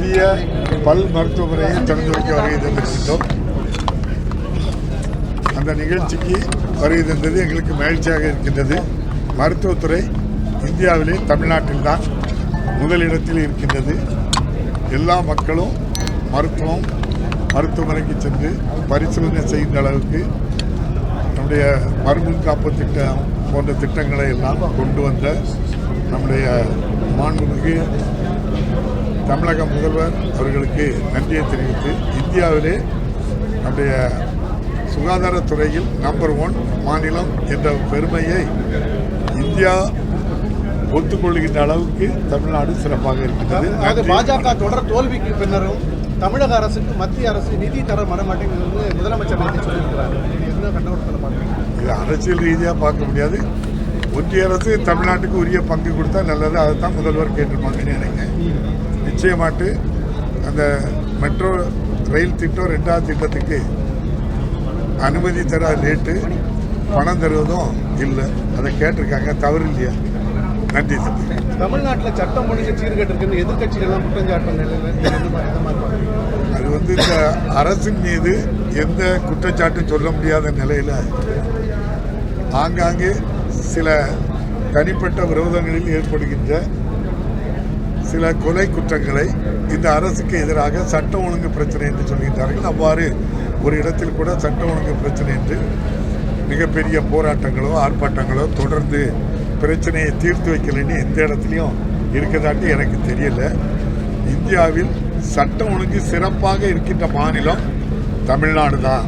புதிய பல் மருத்துவமனையை திறந்து வைக்க வருகை தந்திருக்கின்றோம். அந்த நிகழ்ச்சிக்கு வருகை தந்தது எங்களுக்கு மகிழ்ச்சியாக இருக்கின்றது. மருத்துவத்துறை இந்தியாவிலே தமிழ்நாட்டில்தான் முதலிடத்தில் இருக்கின்றது. எல்லா மக்களும் மருத்துவம் மருத்துவமனைக்கு சென்று பரிசோதனை செய்கின்ற அளவுக்கு நம்முடைய மருந்தும் காப்பு திட்டம் போன்ற திட்டங்களை எல்லாம் கொண்டு வந்த நம்முடைய மாண்புமிகு தமிழக முதல்வர் அவர்களுக்கு நன்றியை தெரிவித்து இந்தியாவிலே நம்முடைய சுகாதாரத்துறையில் நம்பர் ஒன் மாநிலம் என்ற பெருமையை இந்தியா ஒத்துக்கொள்கின்ற அளவுக்கு தமிழ்நாடு சிறப்பாக இருக்கின்றது. அதாவது நன்றி. பாஜக தொடர் தோல்விக்கு பின்னரும் தமிழக அரசுக்கு மத்திய அரசு நிதி தர மரமாட்டேங்கிறது முதலமைச்சர் சொல்லியிருக்கிறார். என்ன கண்ணோட்டத்தில் பார்க்குறீங்க? இது அரசியல் ரீதியாக பார்க்க முடியாது. ஒன்றிய அரசு தமிழ்நாட்டுக்கு உரிய பங்கு கொடுத்தா நல்லது அதை தான் முதல்வர் கேட்டிருப்பாங்கன்னு நினைக்கிறேன். நிச்சயமாட்டு அந்த மெட்ரோ ரயில் திட்டம் ரெண்டாவது திட்டத்துக்கு அனுமதி தர லேட்டு பணம் தருவதும் இல்லை. அதை கேட்டிருக்காங்க. தவறு இல்லையா? நன்றி தம்பி. தமிழ்நாட்டில் சட்டம் ஒழுங்கு சீர்கேட்டு இருக்குன்னு எதிர்க்கட்சிகள்லாம் குற்றஞ்சாட்டும் நிலையில் அது வந்து இந்த அரசின் மீது எந்த குற்றச்சாட்டும் சொல்ல முடியாத நிலையில் ஆங்காங்கே சில தனிப்பட்ட விரோதங்களில் ஏற்படுகின்ற சில கொலை குற்றங்களை இந்த அரசுக்கு எதிராக சட்ட ஒழுங்கு பிரச்சனை என்று சொல்கின்றார்கள். அவ்வாறு ஒரு இடத்தில் கூட சட்ட ஒழுங்கு பிரச்சனை என்று மிகப்பெரிய போராட்டங்களோ ஆர்ப்பாட்டங்களோ தொடர்ந்து பிரச்சனையை தீர்த்து வைக்கலைன்னு எந்த இடத்துலையும் இருக்கதாட்டி எனக்கு தெரியல. இந்தியாவில் சட்டம் ஒழுங்கு சிறப்பாக இருக்கின்ற மாநிலம் தமிழ்நாடு தான்.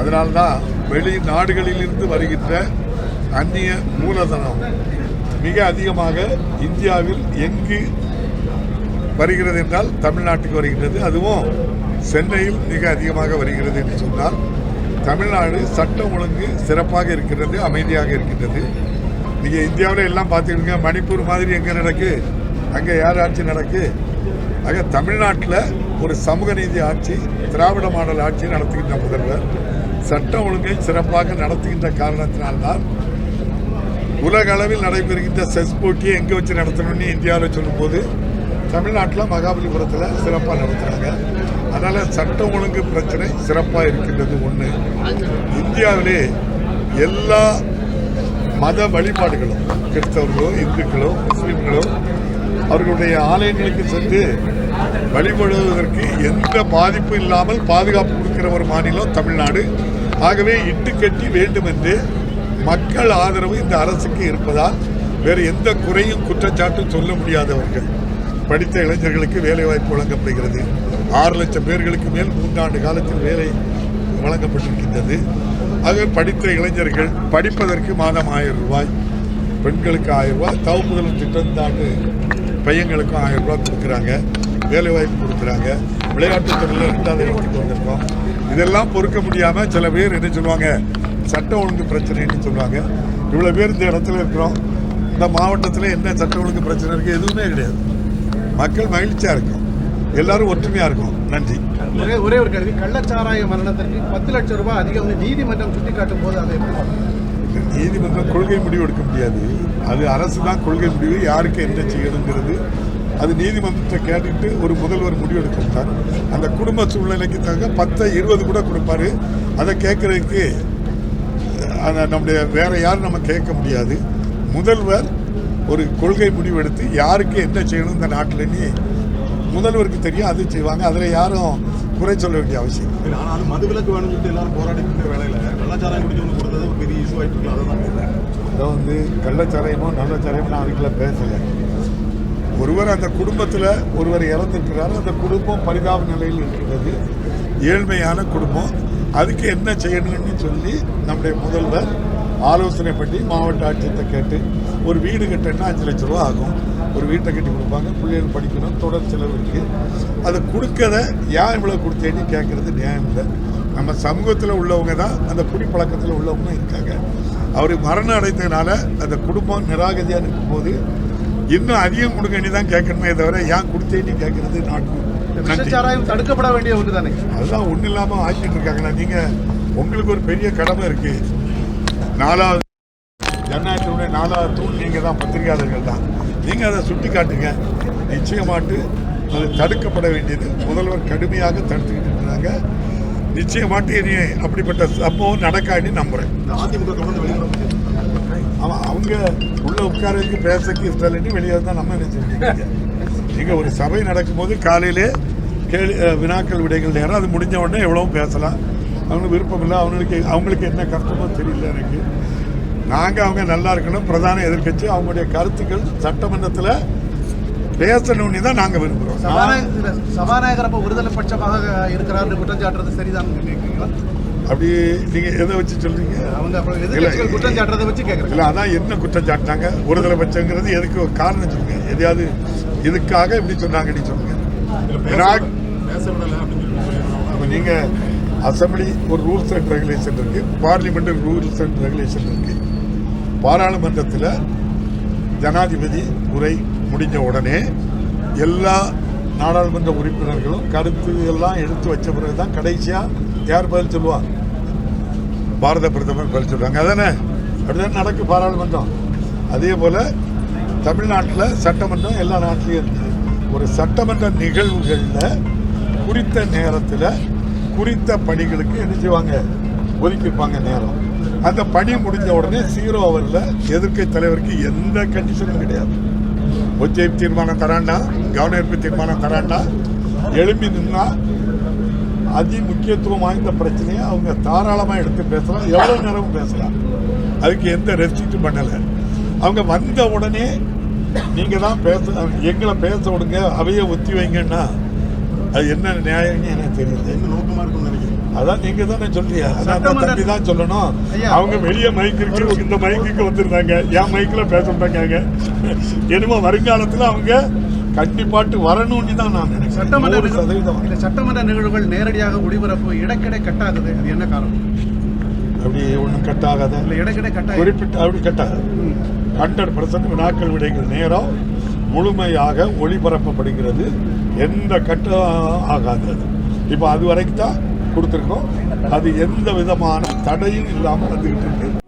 அதனால்தான் வெளி நாடுகளிலிருந்து வருகின்ற அந்நிய மூலதனம் மிக அதிகமாக இந்தியாவில் எங்கு வருகிறது என்றால் தமிழ்நாட்டுக்கு வருகின்றது. அதுவும் சென்னையில் மிக அதிகமாக வருகிறது என்று சொன்னால் தமிழ்நாடு சட்டம் ஒழுங்கு சிறப்பாக இருக்கிறது அமைதியாக இருக்கின்றது. நீங்கள் இந்தியாவில் எல்லாம் பார்த்துக்கிங்க மணிப்பூர் மாதிரி எங்கே நடக்கு? அங்கே யார் ஆட்சி நடக்கு? ஆக தமிழ்நாட்டில் ஒரு சமூக நீதி ஆட்சி திராவிட மாடல் ஆட்சி நடத்துகின்ற முதல்வர் சட்டம் ஒழுங்கை சிறப்பாக நடத்துகின்ற காரணத்தினால்தான் உலக அளவில் நடைபெறுகின்ற செஸ் போட்டியை எங்கே வச்சு நடத்தணும்னு இந்தியாவில் சொல்லும்போது தமிழ்நாட்டில் மகாபலிபுரத்தில் சிறப்பாக நடத்துகிறாங்க அதனால் சட்டம் ஒழுங்கு பிரச்சனை சிறப்பாக இருக்கின்றது ஒன்று இந்தியாவிலே எல்லா மத வழிபாடுகளும் கிறிஸ்தவர்களோ இந்துக்களோ முஸ்லீம்களோ அவர்களுடைய ஆலயங்களுக்கு சென்று வழிபடுவதற்கு எந்த பாதிப்பும் இல்லாமல் பாதுகாப்பு கொடுக்கிற ஒரு மாநிலம் தமிழ்நாடு. ஆகவே இட்டுக்கட்டி வேண்டும் என்று மக்கள் ஆதரவு இந்த அரசுக்கு இருப்பதால் வேறு எந்த குறையும் குற்றச்சாட்டும் சொல்ல முடியாதவர்கள். படித்த இளைஞர்களுக்கு வேலை வாய்ப்பு வழங்கப்படுகிறது. ஆறு லட்சம் பேர்களுக்கு மேல் மூன்றாண்டு காலத்தில் வேலை வழங்கப்பட்டிருக்கின்றது. ஆக படித்த இளைஞர்கள் படிப்பதற்கு மாதம் ஆயிரம் ரூபாய் பெண்களுக்கு ஆயிரம் ரூபாய் தவப்புதலும் திட்டம் இந்த ஆண்டு பையங்களுக்கும் ஆயிரம் ரூபாய் கொடுக்குறாங்க. வேலை வாய்ப்பு கொடுக்குறாங்க. விளையாட்டுத் துறையில் ரெண்டாவது இடத்துக்கு வந்திருக்கோம். இதெல்லாம் பொறுக்க முடியாமல் சில பேர் என்ன சொல்லுவாங்க சட்ட ஒழுங்கு பிரச்சனைன்னு சொல்லுவாங்க. இவ்வளோ பேர் இந்த இடத்துல இருக்கிறோம். இந்த மாவட்டத்தில் என்ன சட்ட ஒழுங்கு பிரச்சனை இருக்குது எதுவுமே கிடையாது. மக்கள் மகிழ்ச்சியாக இருக்கும். எல்லாரும் ஒற்றுமையாக இருக்கும். நன்றி. ஒரே ஒரே ஒரு கேள்வி. கள்ளச்சாராய மரணத்திற்கு பத்து லட்சம் ரூபாய் அதிகம் நீதிமன்றம் சுட்டிக்காட்டும் போது அதை நீதிமன்றம் கொள்கை முடிவு எடுக்க முடியாது. அது அரசு தான் கொள்கை முடிவு. யாருக்கு என்ன செய்யணுங்கிறது அது நீதிமன்றத்தை கேட்டுட்டு ஒரு முதல்வர் முடிவு எடுக்க மாட்டார் அந்த குடும்ப சூழ்நிலைக்கு தகுந்த பத்தை இருபது கூட கொடுப்பாரு. அதை கேட்கறதுக்கு அதை நம்முடைய வேற யாரும் நம்ம கேட்க முடியாது. முதல்வர் ஒரு கொள்கை முடிவு எடுத்து யாருக்கு என்ன செய்யணும் இந்த நாட்டிலன்னு முதல்வருக்கு தெரியும் அது செய்வாங்க. அதில் யாரும் குறை சொல்ல வேண்டிய அவசியம் இல்லை. ஆனாலும் மதுவிலக்கு வேணும்னு சொல்லிட்டு எல்லாரும் போராடிட்டு வேலையில கள்ளச்சாராயம் குடிக்கணும்னு கொடுத்தது ஒரு பெரிய இஷ்யூ ஆயிட்டு இருக்கு. அதை. அதான் வந்து கள்ளச்சாராயமோ நல்லச்சாராயமோ நான் அதுக்குள்ள பேசலை. ஒருவர் அந்த குடும்பத்தில் ஒருவர் இறந்துருக்கிறார். அந்த குடும்பம் பரிதாப நிலையில் இருக்கிறது. ஏழ்மையான குடும்பம். அதுக்கு என்ன செய்யணும்னு சொல்லி நம்முடைய முதல்வர் ஆலோசனை பண்ணி மாவட்ட ஆட்சியத்தை கேட்டு ஒரு வீடு கட்டணும்னா அஞ்சு லட்ச ரூபா ஆகும். ஒரு வீட்டை கட்டி கொடுப்பாங்க. பிள்ளைகள் படிக்கணும் தொடர் செலவு இருக்கு அதை கொடுக்கறத ஏன் இவ்வளோ கொடுத்தேன்னு கேட்கறது நியாயம் இல்லை. நம்ம சமூகத்தில் உள்ளவங்க தான் அந்த குடிப்பழக்கத்தில் உள்ளவங்க இருக்காங்க. அவர் மரணம் அடைந்ததுனால அந்த குடும்பம் நிராகதியாக இருக்கும்போது இன்னும் அதிகம் கொடுங்கன்னு தான் கேட்கணுமே தவிர ஏன் கொடுத்தேன்னு கேட்கறது நாட்டு விஷச்சாராயம் தடுக்கப்பட வேண்டிய ஒன்று தானே? அதெல்லாம் ஒன்றும் இல்லாமல் ஆக்கிட்டு இருக்காங்களா? நீங்கள் உங்களுக்கு ஒரு பெரிய கடமை இருக்கு. நாலாவது ஜனநாயகத்தினுடைய நாலாவது தூண் நீங்கள் தான் பத்திரிகையாளர்கள் தான். நீங்கள் அதை சுட்டி காட்டுங்க. நிச்சயமாட்டு அது தடுக்கப்பட வேண்டியது. முதல்வர் கடுமையாக தடுத்துக்கிட்டு இருக்கிறாங்க. நிச்சயமாட்டு இனி அப்படிப்பட்ட சம்பவம் நடக்காடி நம்புறேன். இந்த அதிமுக அவன் அவங்க உள்ள உட்காரதுக்கு பேசக்கு இல்லைன்னு வெளியே தான் நம்ம நினைச்சிருக்கீங்க நீங்க ஒரு சபை நடக்கும்போது காலையிலே கேள்வி வினாக்கள் விடைகள் நேரம். அது முடிஞ்ச உடனே எவ்வளவும் பேசலாம். அவங்களுக்கு விருப்பம் இல்லை. அவங்களுக்கு அவங்களுக்கு என்ன கஷ்டமோ தெரியல எனக்கு. நாங்கள் அவங்க நல்லா இருக்கணும். பிரதான எதிர்க்கட்சி அவங்களுடைய கருத்துக்கள் சட்டமன்றத்தில் பேசணும்னு தான் நாங்கள் விரும்புகிறோம் சபாநாயகர் அப்போ ஒருதலை பட்சமாக குற்றம் சாட்டுறது சரிதான் நினைக்கிறீங்களா அப்படி நீங்கள் எதை வச்சு சொல்றீங்க? அவங்க அப்புறம் குற்றம் சாட்டுறதை வச்சு கேட்குறேன் இல்லை அதான் என்ன குற்றம் சாட்டினாங்க? ஒருதலை பட்சங்கிறது எதுக்கு ஒரு காரணம் சொல்லுங்க. எதையாவது இதுக்காக இப்படி சொன்னாங்கன்னு சொல்லுங்க. நீங்கள் அசம்பிளி ஒரு ரூல்ஸ் அண்ட் ரெகுலேஷன் இருக்கு. பார்லிமெண்ட் ரூல்ஸ் அண்ட் ரெகுலேஷன் இருக்கு. பாராளுமன்றத்தில் ஜனாதிபதி உரை முடிஞ்ச உடனே எல்லா நாடாளுமன்ற உறுப்பினர்களும் கருத்து எல்லாம் எடுத்து வச்ச பிறகு தான் கடைசியாக யார் பதில் சொல்லுவா? பாரத பிரதமர் பதில் சொல்லுவாங்க அதானே? அப்படிதான் நடக்கு பாராளுமன்றம். அதே போல் தமிழ்நாட்டில் சட்டமன்றம் எல்லா நாட்டிலையும் இருக்குது ஒரு சட்டமன்ற நிகழ்வுகளில் குறித்த நேரத்தில் குறித்த பணிகளுக்கு என்ன செய்வாங்க? ஒதுக்கியிருப்பாங்க நேரம். அந்த பணி முடிஞ்ச உடனே ஜீரோ அவரில் எதிர்க்கை தலைவருக்கு எந்த கண்டிஷனும் கிடையாது. ஒத்திவைப்பு தீர்மானம் தராண்டா? கவனஈர்ப்பு தீர்மானம் தராண்டா? எழும்பி நின்னா அதி முக்கியத்துவம் வாய்ந்த பிரச்சனையை அவங்க தாராளமாக எடுத்து பேசலாம். எவ்வளோ நேரமும் பேசலாம். அதுக்கு எந்த ரெஸ்ட்ரிக்டும் பண்ணலை. அவங்க வந்த உடனே நீங்கள் தான் பேச எங்களை பேச விடுங்க அவையே ஒத்தி வைங்கன்னா அது என்ன நியாயம்னு எனக்கு தெரியல. எங்கள் நோக்கமாக இருக்கும்னு நினைக்கிறேன் அதான் நீங்க தானே சொல்றீங்க. அதான் தம்பி தான் சொல்லணும். அவங்க வெளிய மைக் இருக்கு இந்த மைக்குக்கு வந்திருந்தாங்க. என் மைக்ல பேச மாட்டாங்க. என்னமோ வருங்காலத்துல அவங்க கண்டிப்பாட்டு வரணும்னு தான் நான் நினைக்கிறேன். சட்டமன்ற சதவீதம். இல்ல சட்டமன்ற நிகழ்வுகள் நேரடியாக ஒளிபரப்பு இடைக்கிடை கட்டாகுது. அது என்ன காரணம்? அப்படி ஒன்றும் கட் ஆகாத இல்ல இடைக்கிடை கட்டாக குறிப்பிட்ட அப்படி கட்டாது ஹண்ட்ரட் பர்சன்ட் வினாக்கள் விடைகள் நேரம் முழுமையாக ஒளிபரப்பப்படுகிறது. எந்த கட்டம் ஆகாது இப்போ அது வரைக்கும் தான் கொடுத்துருக்கோம். அது எந்த விதமான தடையும் இல்லாமல் வந்துக்கிட்டு இருக்கு.